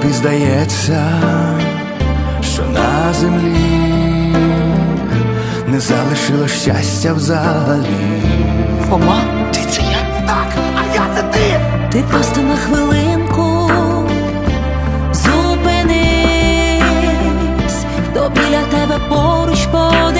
тобі здається, що на землі не залишило щастя взагалі. Ома, ти це я так, а я це ти. Ти просто на хвилинку зупинись, хто біля тебе поруч поди.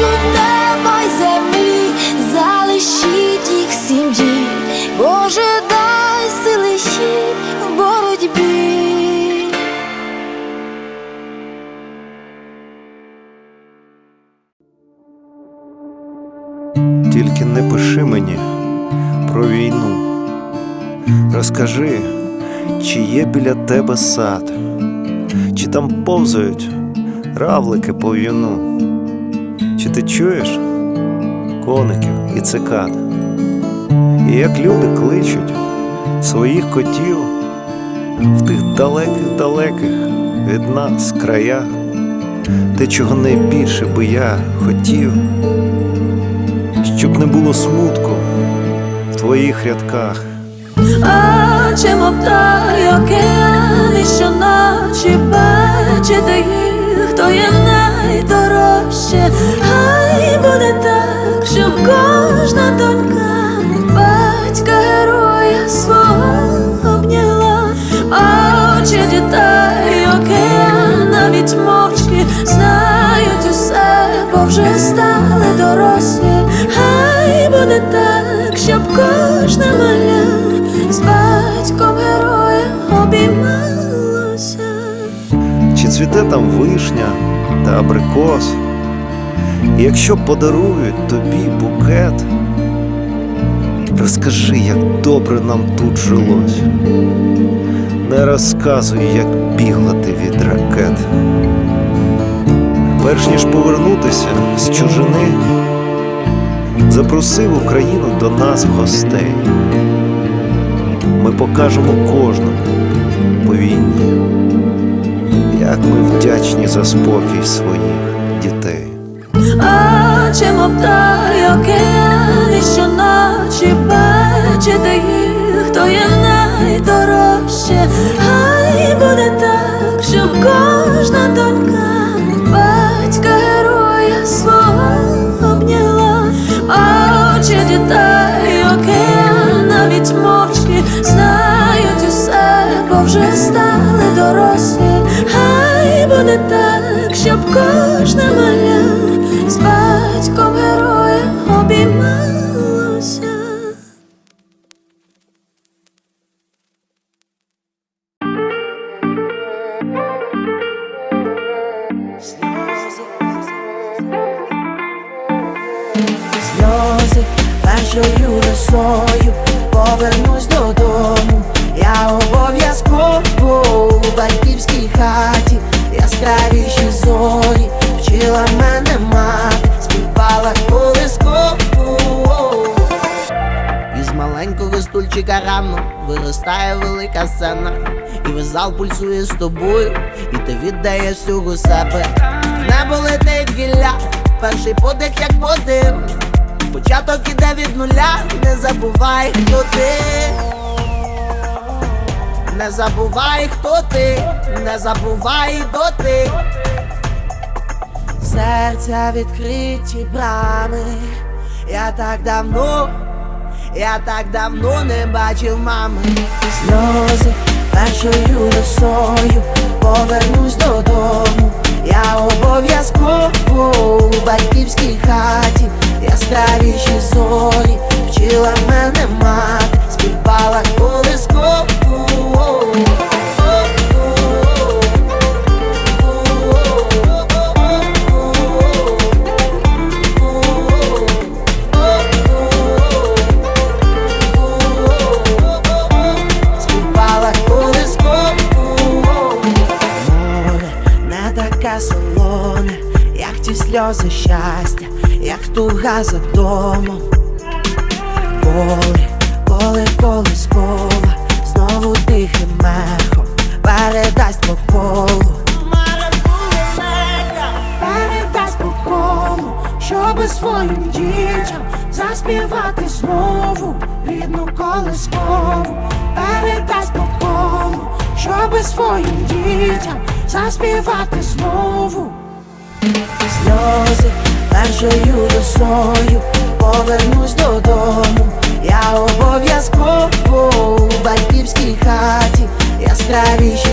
В неба й землі, залишіть їх сім'ї, Боже, дай сили їм в боротьбі. Тільки не пиши мені про війну. Розкажи, чи є біля тебе сад, чи там повзають равлики по в'юну, чи ти чуєш? Коників і цикад, і як люди кличуть своїх котів в тих далеких-далеких від нас краях, те, чого найбільше би я хотів щоб не було смутку в твоїх рядках. Очі мовтай океани, що наче бачите їх, хто є найдорожче, океан мовчки знають усе, бо вже стали дорослі. Хай буде так, щоб кожна маля з батьком героя обіймалося. Чи цвіте там вишня та абрикос? Якщо подарують тобі букет, розкажи, як добре нам тут жилось. Не розказуй, як бігла ти від ракет. Перш ніж повернутися з чужини, запросив Україну до нас в гостей. Ми покажемо кожному по війні, як ми вдячні за спокій своїх дітей. Очі мовтай океани, що наче бачите їх, хто є найдорожче, хай буде так, щоб кожна навіть мовчки знають усе, бо вже стали дорослі, хай буде так, щоб кожна батьківській хаті, яскравіші зорі, вчила мене мати, співала колискову. Із маленького стульчика рано виростає велика сцена, і весь зал пульсує з тобою, і ти віддаєш всього себе. В небо летить гілля, перший подих як подив. Початок іде від нуля, не забувай, хто ти. Не забувай, хто ти, не забувай доти. Серця відкриті брами. Я так давно, я так давно не бачив мами. Сльози першою росою повернусь додому. Я обов'язково у батьківській хаті, яскравіші зорі, вчила мене мати, співала колискову. заспівати знову. Сльози першою росою повернусь додому. Я обов'язково у батьківській хаті яскравіші.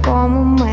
como uma